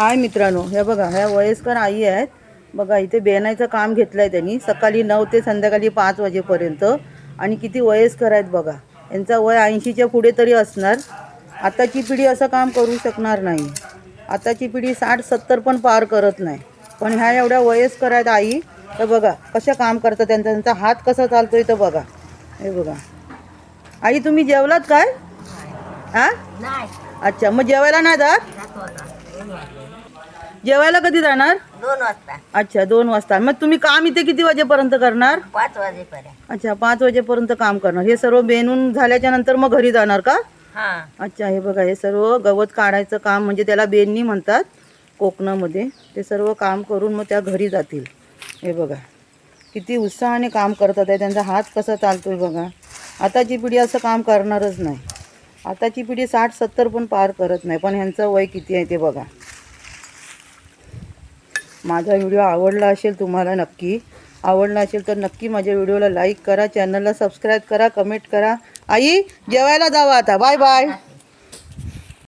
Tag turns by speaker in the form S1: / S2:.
S1: हाय मित्रांनो हे बघा ह्या वयस्कर आई आहेत. बघा इथे बेनायचं काम घेतलं आहे त्यांनी. सकाळी नऊ ते संध्याकाळी पाच वाजेपर्यंत. आणि किती वयस्कर आहेत बघा. यांचा वय ऐंशीच्या पुढे तरी असणार. आताची पिढी असं काम करू शकणार नाही. आताची पिढी साठ सत्तर पण पार करत नाही. पण ह्या एवढ्या वयस्कर आहेत आई. तर बघा कशा काम करतात त्यांचा? त्यांचा हात कसा चालतोय तर बघा. हे बघा. आई तुम्ही जेवलात काय? हां अच्छा मग जेवायला नाही जात? जेवायला कधी जाणार?
S2: दोन वाजता.
S1: अच्छा दोन वाजता. मग तुम्ही काम इथे किती वाजेपर्यंत करणार?
S2: पाच वाजेपर्यंत.
S1: अच्छा पाच वाजेपर्यंत काम करणार. हे सर्व बेनून झाल्याच्यानंतर मग घरी जाणार का?
S2: हा.
S1: अच्छा हे बघा हे सर्व गवत काढायचं काम म्हणजे त्याला बेननी म्हणतात कोकणामध्ये. ते सर्व काम करून मग त्या घरी जातील. हे बघा किती उत्साहाने काम करतात आहे. त्यांचा हात कसा चालतोय बघा. आताची पिढी असं काम करणारच नाही. आताची पिढी साठ सत्तर पण पार करत नाही. पण ह्यांचं वय किती आहे ते बघा. माझा व्हिडिओ आवडला असेल तुम्हाला नक्की आवडला असेल तर नक्की माझ्या व्हिडिओला लाईक करा चॅनलला सबस्क्राईब करा कमेंट करा. आई जेवायला जावा आता. Bye bye